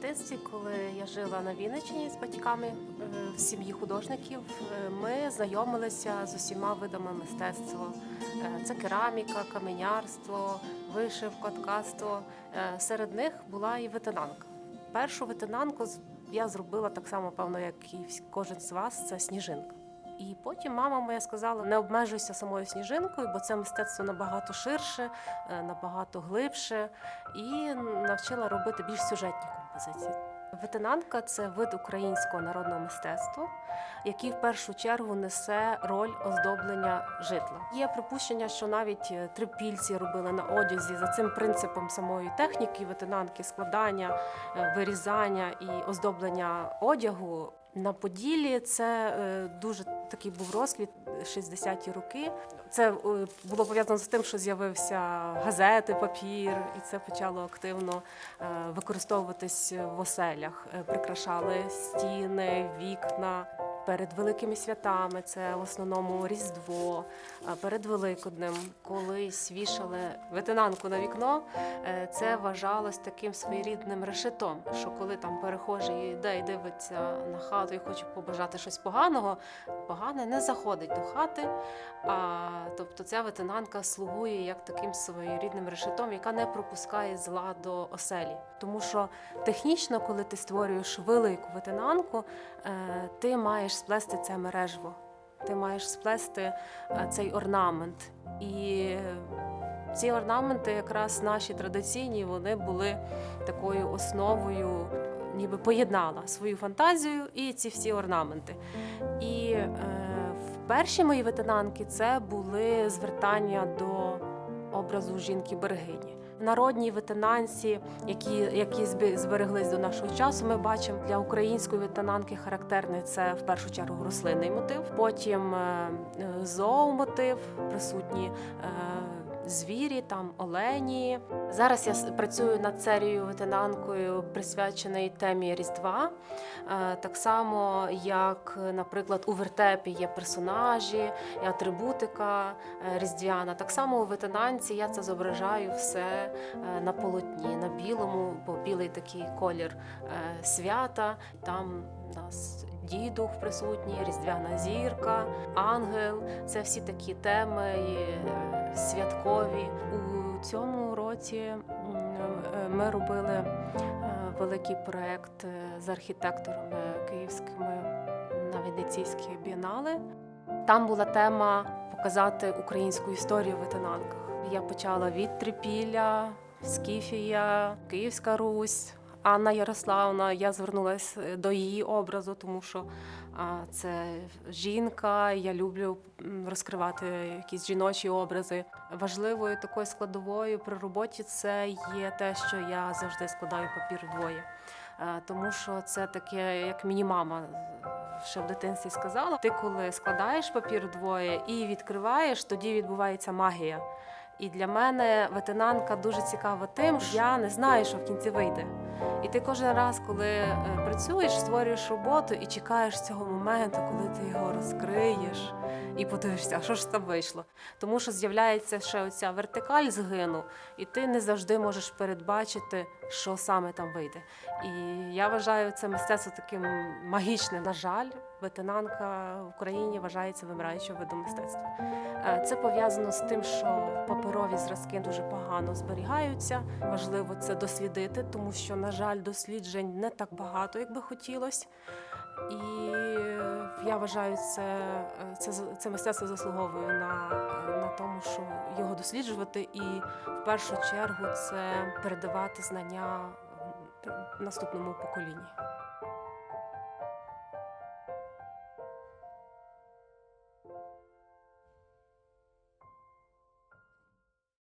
дитинстві, коли я жила на Вінниччині з батьками е, в сім'ї художників, е, ми знайомилися з усіма видами мистецтва. Е, Це кераміка, каменярство, вишивка, ткацтво. Серед них була і ветенанка. Першу ветенанку з- я зробила так само, певно, як і кожен з вас, це сніжинка. І потім мама моя сказала: не обмежуйся самою сніжинкою, бо це мистецтво набагато ширше, е, набагато глибше, і навчила робити більш сюжетні композиції. Ветенанка це вид українського народного мистецтва, який в першу чергу несе роль оздоблення житла. Є припущення, що навіть е, трипільці робили на одязі за цим принципом самої техніки ветенанки, складання, е, вирізання і оздоблення одягу. На Поділлі це е, дуже такий був розквіт 60-ті роки. Це е, було пов'язано з тим, що з'явився газети, папір, і це почало активно е, використовуватись в оселях. Прикрашали стіни, вікна. Перед великими святами це в основному Різдво, е, перед Великоднем, колись вішали ветенанку на вікно. е, Це вважалось таким своєрідним решетом, що коли там перехожий йде і дивиться на хату і хоче побажати щось поганого, погане не заходить до хати. А, тобто ця ветенанка слугує як таким своєрідним решетом, яка не пропускає зла до оселі. Тому що технічно, коли ти створюєш велику ветенанку, е, ти маєш сплести це мережво, ти маєш сплести е, цей орнамент. І е, ці орнаменти, якраз наші традиційні, вони були такою основою, ніби поєднала свою фантазію і ці всі орнаменти. І е, перші мої ветенанки це були звертання до образу жінки берегині. В народній ветенанці, які, які збе- збереглись до нашого часу, ми бачимо для української ветенанки характерний це в першу чергу рослинний мотив, потім е, е, зоомотив, присутні е, звірі, там олені. Зараз я працюю над серією ветенанкою, присвяченої темі Різдва. Е, Так само, як, наприклад, у вертепі є персонажі, атрибутика е, різдвяна. Так само у ветенанці я це зображаю все е, на полотні, на білому, бо білий такий колір свята. Там у нас дідух присутній, різдвяна зірка, ангел. Це всі такі теми святкові. У цьому році е, ми робили е, великий проект е, з архітекторами київськими на Венеційській бієнале. Там була тема показати українську історію в ветенанках. Я почала від Трипілля, Скіфія, Київська Русь. Анна Ярославна, я звернулася до її образу, тому що це жінка. Я люблю розкривати якісь жіночі образи. Важливою такою складовою при роботі це є те, що я завжди складаю папір вдвоє. Е, Тому що це таке, як мені мама ще в дитинстві сказала. Ти коли складаєш папір вдвоє і відкриваєш, тоді відбувається магія. І для мене ветенанка дуже цікава тим, що я не знаю, що в кінці вийде. І ти кожен раз, коли е, працюєш, створюєш роботу і чекаєш цього моменту, коли ти його розкриєш і подивишся, що ж там вийшло. Тому що з'являється ще оця вертикаль згину, і ти не завжди можеш передбачити, що саме там вийде. І я вважаю це мистецтво таким магічним. На жаль, ветенанка в Україні вважається вимираючим видом мистецтва. Е, Це пов'язано з тим, що паперові зразки дуже погано зберігаються. Важливо це дослідити, тому що, на жаль, досліджень не так багато, як би хотілося. І е, я вважаю, це, е, це, це мистецтво заслуговує на, на тому, що його досліджувати, і в першу чергу це передавати знання наступному поколінню.